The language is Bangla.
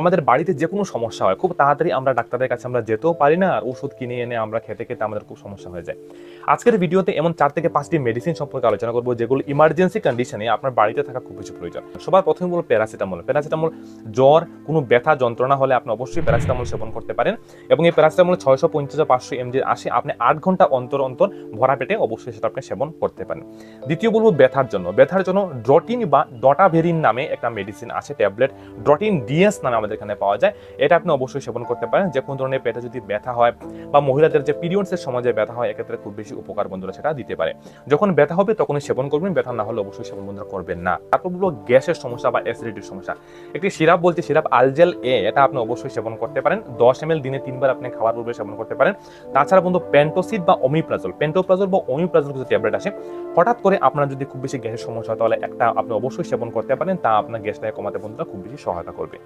আমাদের বাড়িতে যে কোনো সমস্যা হয়, খুব তাড়াতাড়ি আমরা ডাক্তারের কাছে আমরা যেতেও পারি না আর ওষুধ কিনে এনে আমরা খেতে খেতে আমাদের খুব সমস্যা হয়ে যায়। আজকের ভিডিওতে এমন চার থেকে পাঁচটি মেডিসিন সম্পর্কে আলোচনা করব, যেগুলো ইমার্জেন্সি কন্ডিশনে আপনার বাড়িতে থাকা খুব বেশি প্রয়োজন। সবার প্রথমে বলব প্যারাসিটামল প্যারাসিটামল জ্বর, কোনো ব্যথা, যন্ত্রণা হলে আপনি অবশ্যই প্যারাসিটামল সেবন করতে পারেন এবং এই প্যারাসিটামল ছয়শো পঞ্চাশ পাঁচশো এমজি আসে আপনি আট ঘণ্টা অন্তর অন্তর ভরা পেটে অবশ্যই সেটা আপনি সেবন করতে পারেন। দ্বিতীয় বলব ব্যথার জন্য। ব্যথার জন্য ড্রটিন বা ডটাভেরিন নামে একটা মেডিসিন আছে ট্যাবলেট ড্রটিন ডিএস নামে আমাদের এখানে পাওয়া যায়। এটা আপনি অবশ্যই সেবন করতে পারেন। যে কোনো ধরনের পেটে যদি ব্যথা হয় বা মহিলাদের যে পিরিয়ডসের সময় যে ব্যথা হয়, এক্ষেত্রে খুব বেশি উপকার বন্ধুরা সেটা দিতে পারে। যখন ব্যথা হবে তখনই সেবন করবেন। ব্যথা না হলে অবশ্যই সেবন বন্ধুরা করবেন না। তারপর গ্যাসের সমস্যা বা অ্যাসিডিটির সমস্যা। একটি সিরাপ বলছে, সিরাপ আলজেল এ এটা আপনি অবশ্যই সেবন করতে পারেন। দশ এম দিনে তিনবার আপনি খাবার পূর্বে সেবন করতে পারেন। তাছাড়া বন্ধু পেন্টোসিড বা অমিপ্রাজল পেন্টোপ্রাজল বা অমিপ্রাজল কিছু ট্যাবলেট আছে হঠাৎ করে আপনার যদি খুব বেশি গ্যাসের সমস্যা হয়, তাহলে একটা আপনি অবশ্যই সেবন করতে পারেন। তা আপনার গ্যাসটাকে কমাতে বন্ধুরা খুব বেশি সহায়তা করবে।